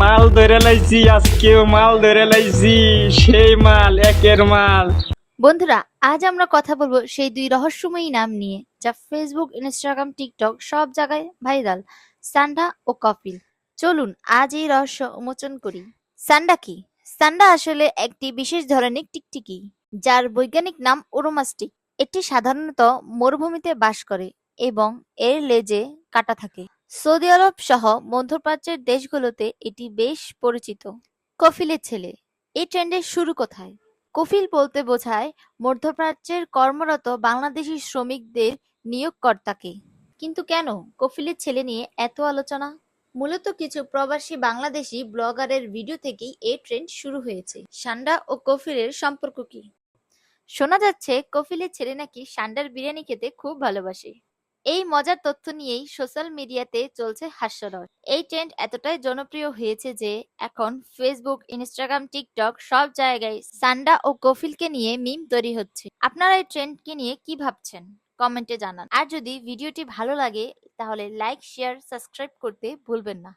মাল ধরে লাইছি, আজকেও মাল ধরে লাইছি, সেই মাল, একের মাল। বন্ধুরা, আজ আমরা কথা বলব সেই দুই রহস্যময়ী নাম নিয়ে, যা ফেসবুক ইনস্টাগ্রাম টিকটক সব জায়গায় ভাইরাল সান্ডা ও কপিল। চলুন, আজ এই রহস্য উন্মোচন করি। সান্ডা কি? সান্ডা আসলে একটি বিশেষ ধরনের টিকটিকি, যার বৈজ্ঞানিক নাম ওরোমাস্টিক। এটি সাধারণত মরুভূমিতে বাস করে এবং এর লেজে কাটা থাকে। সৌদি আরব সহ মধ্যপ্রাচ্যের দেশগুলোতে এটি বেশ পরিচিত। কফিলের ছেলে, এই ট্রেন্ডের শুরু কোথায়? কফিল বলতে বোঝায় মধ্যপ্রাচ্যের কর্মরত বাংলাদেশি শ্রমিকদের নিয়োগকর্তাকে। কিন্তু কেন কফিলের ছেলে নিয়ে এত আলোচনা? মূলত কিছু প্রবাসী বাংলাদেশি ব্লগারের ভিডিও থেকেই এই ট্রেন্ড শুরু হয়েছে। সান্ডা ও কফিলের সম্পর্ক কি? শোনা যাচ্ছে কফিলের ছেলে নাকি সান্ডার বিরিয়ানি খেতে খুব ভালোবাসে। এই মজার তথ্য নিয়েই সোশ্যাল মিডিয়াতে চলছে হাস্যরস। এই ট্রেন্ড এতটাই জনপ্রিয় হয়েছে যে এখন ফেসবুক ইনস্টাগ্রাম টিকটক সব জায়গায় সান্ডা ও কফিলকে নিয়ে মিম তৈরি হচ্ছে। আপনারা এই ট্রেন্ডকে নিয়ে কি ভাবছেন? কমেন্টে জানান। আর যদি ভিডিওটি ভালো লাগে, তাহলে লাইক শেয়ার সাবস্ক্রাইব করতে ভুলবেন না।